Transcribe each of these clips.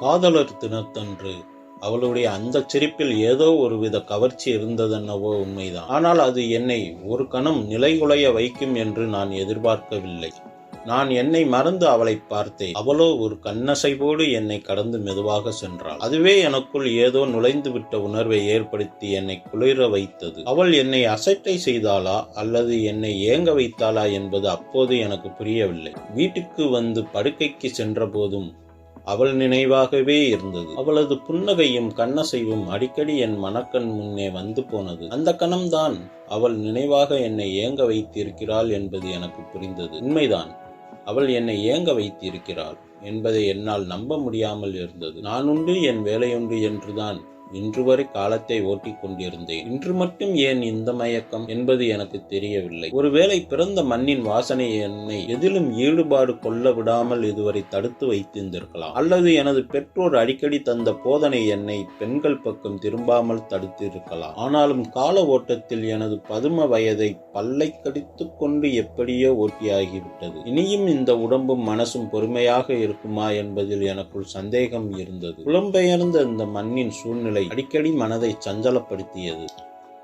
காதலர் தினத்தன்று அவளுடைய அந்த சிரிப்பில் ஏதோ ஒருவித கவர்ச்சி இருந்ததென்னவோ உண்மைதான். ஆனால் அது என்னை ஒரு கணம் நிலைகுலைய வைக்கும் என்று நான் எதிர்பார்க்கவில்லை. நான் என்னை மறந்து அவளை பார்த்தேன். அவளோ ஒரு கண்ணசைவோடு என்னை கடந்து மெதுவாக சென்றாள். அதுவே எனக்குள் ஏதோ நுழைந்து விட்ட உணர்வை ஏற்படுத்தி என்னை குளிர வைத்தது. அவள் என்னை அசட்டை செய்தாளா அல்லது என்னை ஏங்க வைத்தாளா என்பது அப்போது எனக்கு புரியவில்லை. வீட்டுக்கு வந்து படுக்கைக்கு சென்றபோதும் அவள் நினைவாகவே இருந்தது. அவளது புன்னகையும் கண்ணசைவும் அடிக்கடி என் மனக்கண் முன்னே வந்து போனது. அந்த கணம்தான் அவள் நினைவாக என்னை ஏங்க வைத்திருக்கிறாள் என்பது எனக்கு புரிந்தது. உண்மைதான் அவள் என்னை ஏங்க வைத்திருக்கிறாள் என்பதை என்னால் நம்ப முடியாமல் இருந்தது. நானுண்டு என் வேலையுண்டு என்றுதான் இன்று வரை காலத்தை ஓட்டிக் கொண்டிருந்தேன். இன்று மட்டும் ஏன் இந்த மயக்கம் என்பது எனக்கு தெரியவில்லை. ஒருவேளை பிறந்த மண்ணின் வாசனை என்னை எதிலும் ஈடுபாடு கொள்ள விடாமல் இதுவரை தடுத்து வைத்திருந்திருக்கலாம். அல்லது எனது பெற்றோர் அடிக்கடி தந்த போதனை என்னை பெண்கள் பக்கம் திரும்பாமல் தடுத்து இருக்கலாம் ஆனாலும் கால ஓட்டத்தில் எனது பதும வயதை பல்லை கடித்து கொண்டு எப்படியோ ஓட்டியாகிவிட்டது. இனியும் இந்த உடம்பும் மனசும் பொறுமையாக இருக்குமா என்பதில் எனக்குள் சந்தேகம் இருந்தது. புலம்பெயர்ந்த இந்த மண்ணின் சூழ்நிலை அடிக்கடி மனதை சஞ்சலப்படுத்தியது.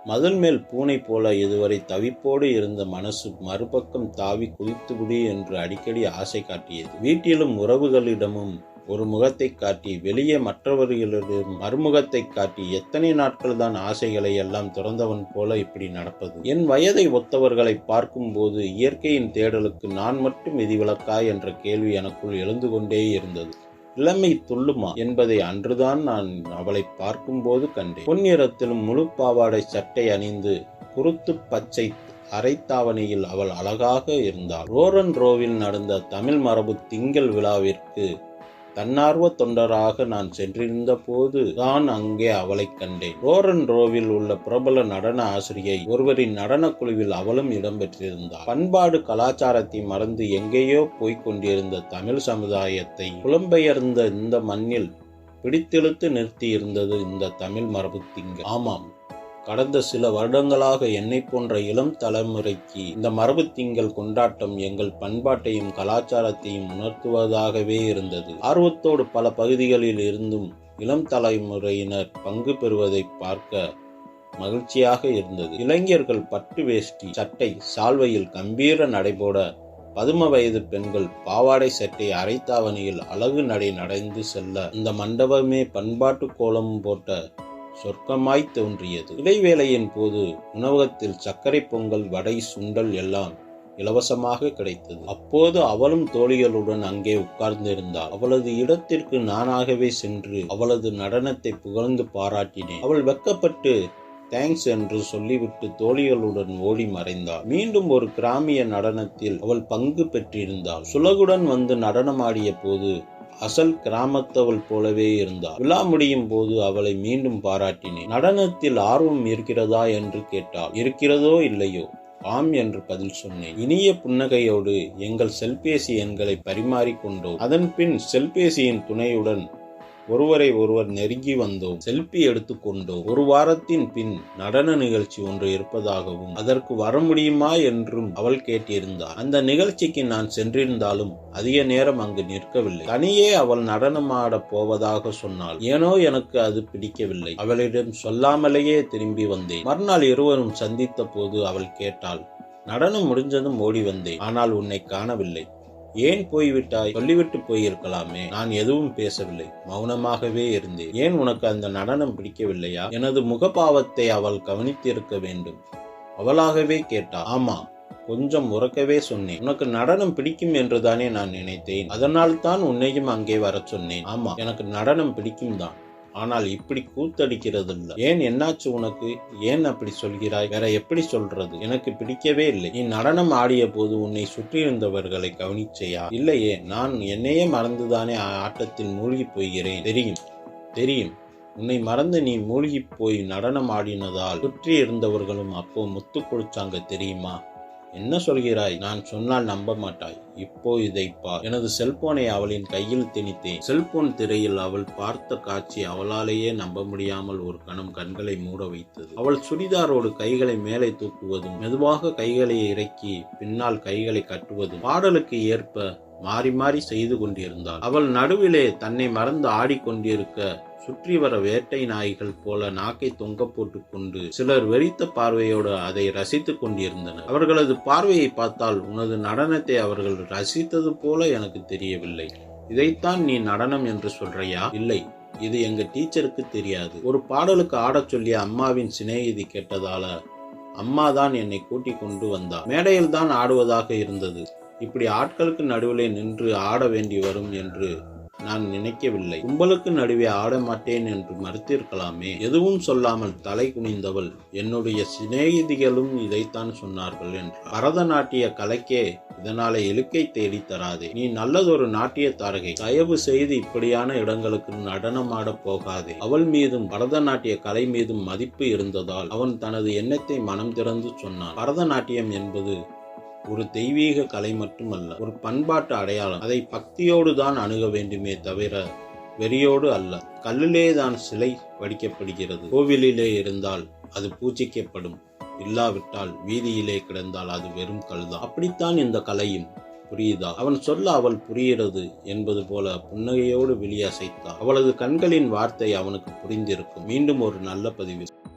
மதன் மேல் பூனை போல இதுவரை தவிப்போடு இருந்த மனசு மறுபக்கம் தாவி குதித்துவிடு என்று அடிக்கடி ஆசை காட்டியது. வீட்டிலும் உறவுகளிடமும் ஒரு முகத்தை காட்டி வெளியே மற்றவர்களிடம் மறுமுகத்தை காட்டி எத்தனை நாட்கள் தான் ஆசைகளை எல்லாம் துறந்தவன் போல இப்படி நடப்பது? என் வயதை ஒத்தவர்களை பார்க்கும்போது இயற்கையின் தேடலுக்கு நான் மட்டும் விதிவிலக்கா என்ற கேள்வி எனக்குள் எழுந்து கொண்டே இருந்தது. இளமை துள்ளுமா என்பதை அன்றுதான் நான் அவளை பார்க்கும்போது கண்டேன். பொன்னிறத்திலும் முழு பாவாடை சட்டை அணிந்து குருத்து பச்சை அரைத்தாவணியில் அவள் அழகாக இருந்தாள். ரோரன் ரோவில் நடந்த தமிழ் மரபு திங்கள் விழாவிற்கு தன்னார்வ தொண்டராக நான் சென்றிருந்த போது தான் அங்கே அவளை கண்டேன். ரோரன் ரோவில் உள்ள பிரபல நடன ஆசிரியை ஒருவரின் நடன குழுவில் அவளும் இடம்பெற்றிருந்தார் பண்பாடு கலாச்சாரத்தை மறந்து எங்கேயோ போய்க் கொண்டிருந்த தமிழ் சமுதாயத்தை புலம்பெயர்ந்த இந்த மண்ணில் பிடித்தெழுத்து நிறுத்தியிருந்தது இந்த தமிழ் மரபு திங்கள். ஆமாம் கடந்த சில வருடங்களாக என்னை போன்ற இளம் தலைமுறைக்கு இந்த மரபு திங்கள் கொண்டாட்டம் எங்கள் பண்பாட்டையும் கலாச்சாரத்தையும் உணர்த்துவதாகவே இருந்தது. ஆர்வத்தோடு பல பகுதிகளில் இருந்தும் இளம் தலைமுறையினர் பங்கு பெறுவதை பார்க்க மகிழ்ச்சியாக இருந்தது. இளைஞர்கள் பட்டு வேஷ்டி சட்டை சால்வையில் கம்பீர நடைபோட பதும வயது பெண்கள் பாவாடை சட்டை அரைத்தாவணியில் அழகு நடை நடந்து செல்ல இந்த மண்டபமே பண்பாட்டு கோலம் போட்ட சொர்க்கமாய் தோன்றியது. இடைவேளையின் போது உணவகத்தில் சர்க்கரை பொங்கல் வடை சுண்டல் எல்லாம் இலவசமாக கிடைத்தது. அப்போது அவளும் தோழிகளுடன் அங்கே உட்கார்ந்திருந்தாள். அவளது இடத்திற்கு நானாகவே சென்று அவளது நடனத்தை புகழ்ந்து பாராட்டினேன். அவள் வெக்கப்பட்டு தேங்க்ஸ் என்று சொல்லிவிட்டு தோழிகளுடன் ஓடி மறைந்தாள். மீண்டும் ஒரு கிராமிய நடனத்தில் அவள் பங்கு பெற்றிருந்தாள். சுலகுடன் வந்து நடனமாடிய போது அசல் கிராமத்தவள் போலவே இருந்தாள். விழா முடியும் போது அவளை மீண்டும் பாராட்டினேன். நடனத்தில் ஆர்வம் இருக்கிறதா என்று கேட்டாள். இருக்கிறதோ இல்லையோ? ஆம் என்று பதில் சொன்னேன். இனிய புன்னகையோடு எங்கள் செல்பேசி எண்களை பரிமாறிக்கொண்டோம் அதன் பின் செல்பேசியின் துணையுடன் ஒருவரை ஒருவர் நெருங்கி வந்தோம் செல்பி எடுத்துக்கொண்டோம் ஒரு வாரத்தின் பின் நடன நிகழ்ச்சி ஒன்று இருப்பதாகவும் அதற்கு வர முடியுமா என்றும் அவள் கேட்டிருந்தார் அந்த நிகழ்ச்சிக்கு நான் சென்றிருந்தாலும் அதிக நேரம் அங்கு நிற்கவில்லை. தனியே அவள் நடனமாட போவதாக சொன்னாள். ஏனோ எனக்கு அது பிடிக்கவில்லை. அவளிடம் சொல்லாமலேயே திரும்பி வந்தேன். மறுநாள் இருவரும் சந்தித்த போது அவள் கேட்டாள் நடனம் முடிஞ்சதும் ஓடி வந்தேன். ஆனால் உன்னை காணவில்லை. ஏன் போய்விட்டாய்? சொல்லிவிட்டு போயிருக்கலாமே. நான் எதுவும் பேசவில்லை. மௌனமாகவே இருந்தேன். ஏன் உனக்கு அந்த நடனம் பிடிக்கவில்லையா? எனது முகபாவத்தை அவள் கவனித்திருக்க வேண்டும். அவளாகவே கேட்டா ஆமா கொஞ்சம் உறக்கவே சொன்னேன். உனக்கு நடனம் பிடிக்கும் என்றுதானே நான் நினைத்தேன். அதனால் தான் உன்னையும் அங்கே வர சொன்னேன். ஆமா எனக்கு நடனம் பிடிக்கும் தான் ஆனால் இப்படி கூத்தடிக்கிறது இல்லை ஏன் என்னாச்சு உனக்கு? ஏன் அப்படி சொல்கிறாய்? வேற எப்படி சொல்றது? எனக்கு பிடிக்கவே இல்லை. நீ நடனம் ஆடிய போது உன்னை சுற்றியிருந்தவர்களை கவனிச்சையா? இல்லையே. நான் என்னையே மறந்துதானே ஆட்டத்தில் மூழ்கி போகிறேன். தெரியும். தெரியும். உன்னை மறந்து நீ மூழ்கி போய் நடனம் ஆடினதால் சுற்றி இருந்தவர்களும் அப்போ முத்து குளிச்சாங்க தெரியுமா? என்ன சொல்கிறாய்? நான் சொன்னால் நம்ப மாட்டாய். இப்போ இதை பார். எனது செல்போனை அவளின் கையில் திணித்தேன். செல்போன் திரையில் அவள் பார்த்த காட்சி அவளாலேயே நம்ப முடியாமல் ஒரு கணம் கண்களை மூட வைத்தது. அவள் சுடிதாரோடு கைகளை மேலே தூக்குவதும் மெதுவாக கைகளை இறக்கி பின்னால் கைகளை கட்டுவதும் பாடலுக்கு ஏற்ப மாறி மாறி செய்து கொண்டிருந்தாள். அவள் நடுவிலே தன்னை மறந்து ஆடிக்கொண்டிருக்க சுற்றி வர வேட்டை நாய்கள் போல நாக்கை தொங்க போட்டுக் கொண்டு சிலர் வெறித்த பார்வையோடு அதை ரசித்துக் கொண்டிருந்தனர். அவர்களது பார்வையை பார்த்தால் உனது நடனத்தை அவர்கள் ரசித்தது போல எனக்கு தெரியவில்லை. இதைத்தான் நீ நடனம் என்று சொல்றையா? இல்லை இது எங்க டீச்சருக்கு தெரியாது. ஒரு பாடலுக்கு ஆடச் சொல்லிய அம்மாவின் சிநேகிதி கேட்டதால அம்மா தான் என்னை கூட்டிக் கொண்டு வந்தார் மேடையில் தான் ஆடுவதாக இருந்தது. இப்படி ஆட்களுக்கு நடுவிலே நின்று ஆட வேண்டி வரும் என்று நான் நினைக்கவில்லை. கும்பலுக்கு நடுவே ஆட மாட்டேன் என்று மறுத்திருக்கலாமே. எதுவும் சொல்லாமல் தலை குனிந்தவள் என்னுடைய சிநேகிதிகளும் இதைத்தான் சொன்னார்கள் என்று பரதநாட்டிய கலைக்கே இதனாலே இழுக்கை தேடி தராதே. நீ நல்லதொரு நாட்டிய தாரகை. தயவு செய்து இப்படியான இடங்களுக்கு நடனமாட போகாதே. அவள் மீதும் பரதநாட்டிய கலை மீதும் மதிப்பு இருந்ததால் அவன் தனது எண்ணத்தை மனம் திறந்து சொன்னான். பரதநாட்டியம் என்பது ஒரு தெய்வீக கலை மட்டுமல்ல ஒரு பண்பாட்டு அடையாளம். அதை பக்தியோடு தான் அணுக வேண்டுமே தவிர வெறியோடு அல்ல. கல்லிலே தான் சிலை வடிக்கப்படுகிறது. கோவிலிலே இருந்தால் அது பூஜிக்கப்படும். இல்லாவிட்டால் வீதியிலே கிடந்தால் அது வெறும் கல்தான். அப்படித்தான் இந்த கலையும். புரியுதா? அவன் சொல்ல அவள் புரிகிறது என்பது போல புன்னகையோடு வெளியசைத்தாள். அவளது கண்களின் வார்த்தை அவனுக்கு புரிந்திருக்கும். மீண்டும் ஒரு நல்ல பதிவு